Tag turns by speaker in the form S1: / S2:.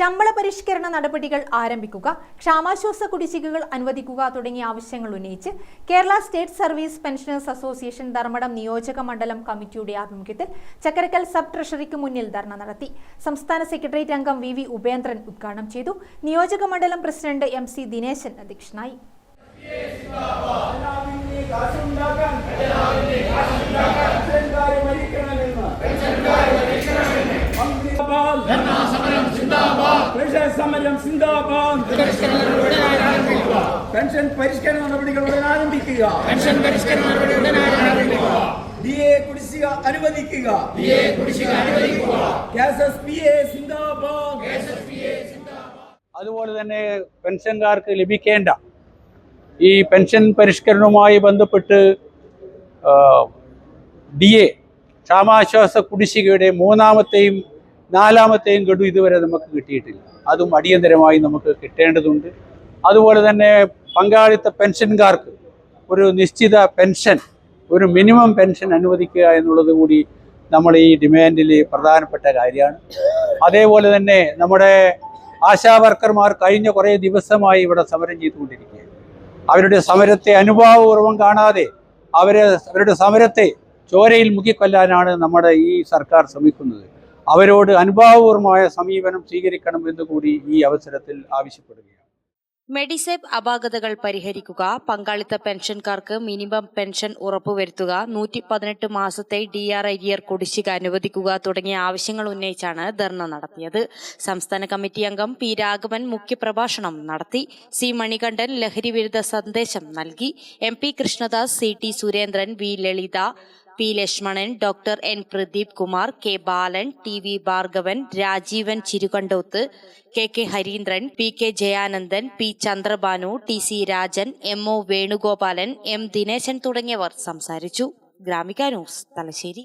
S1: ശമ്പള പരിഷ്കരണ നടപടികൾ ആരംഭിക്കുക ക്ഷാമാശ്വാസ കുടിശ്ശികകൾ അനുവദിക്കുക തുടങ്ങിയ ആവശ്യങ്ങൾ ഉന്നയിച്ച് Kerala state service pensioners association Dharmadam നിയോജക മണ്ഡലം കമ്മിറ്റിയുടെ ആഭിമുഖ്യത്തിൽ ചക്കരക്കൽ സബ് ട്രഷറിക്ക് മുന്നിൽ ധർണ നടത്തി. സംസ്ഥാന സെക്രട്ടേറിയറ്റ് അംഗം വി വി ഉപേന്ദ്രൻ ഉദ്ഘാടനം ചെയ്തു. നിയോജക മണ്ഡലം പ്രസിഡന്റ് എം സി ദിനേശൻ അധ്യക്ഷനായി.
S2: സമരം സിന്ദാബാദ്. പെൻഷൻ പരിഷ്കരണ നടപടികൾ ഉടൻ ആരംഭിക്കുക.
S3: പെൻഷൻ പരിഷ്കരണ നടപടി ഉടൻ ആരംഭിക്കുക.
S2: ഡി എ കുടിശ്ശിക അനുവദിക്കുക.
S3: ഡി എ കുടിശ്ശിക അനുവദിക്കുക.
S2: എസ് പി എ സിന്ദാബാദ്.
S4: അതുപോലെ തന്നെ പെൻഷൻകാർക്ക് ലഭിക്കേണ്ട ഈ പെൻഷൻ പരിഷ്കരണവുമായി ബന്ധപ്പെട്ട് ഡി എ ക്ഷാമാശ്വാസ കുടിശ്ശികയുടെ മൂന്നാമത്തെയും നാലാമത്തെയും ഗഡു ഇതുവരെ നമുക്ക് കിട്ടിയിട്ടില്ല. അതും അടിയന്തരമായി നമുക്ക് കിട്ടേണ്ടതുണ്ട്. അതുപോലെ തന്നെ പങ്കാളിത്ത പെൻഷൻകാർക്ക് ഒരു നിശ്ചിത പെൻഷൻ ഒരു മിനിമം പെൻഷൻ അനുവദിക്കുക എന്നുള്ളത് കൂടി നമ്മൾ ഈ ഡിമാൻഡിൽ പ്രധാനപ്പെട്ട കാര്യമാണ്. അതേപോലെ തന്നെ നമ്മുടെ ആശാ വർക്കർമാർ കഴിഞ്ഞ കുറേ ദിവസമായി ഇവിടെ സമരം ചെയ്തുകൊണ്ടിരിക്കുകയാണ്. അവരുടെ സമരത്തെ അനുഭാവപൂർവം കാണാതെ അവരെ അവരുടെ സമരത്തെ ചോരയിൽ മുക്കിക്കൊല്ലാനാണ് നമ്മുടെ ഈ സർക്കാർ ശ്രമിക്കുന്നത്. അവരോട് അനുഭാവപൂർവമായ സമീപനം സ്വീകരിക്കണം എന്ന് കൂടി ഈ അവസരത്തിൽ ആവശ്യപ്പെടുകയാണ്.
S5: മെഡിസേബ് അപാകതകൾ പരിഹരിക്കുക പങ്കാളിത്ത പെൻഷൻകാർക്ക് മിനിമം പെൻഷൻ ഉറപ്പുവരുത്തുക നൂറ്റി പതിനെട്ട് മാസത്തെ ഡി ആർ അരിയർ കുടിശ്ശിക അനുവദിക്കുക തുടങ്ങിയ ആവശ്യങ്ങൾ ഉന്നയിച്ചാണ് ധർണ നടത്തിയത്. സംസ്ഥാന കമ്മിറ്റി അംഗം പി രാഘവൻ മുഖ്യപ്രഭാഷണം നടത്തി. സി മണികണ്ഠൻ ലഹരി വിരുദ്ധ സന്ദേശം നൽകി. M P Krishnadas C T Surendran V Lalitha P Lakshmanan doctor N Pradeep Kumar K Balan T V Bhargavan Rajeevan Chirukandoth K K Harindran P K Jayanandan P Chandrabanu T C Rajan M O Venugopalan M Dineshan തുടങ്ങിയവർ സംസാരിച്ചു. Gramika news Thalassery.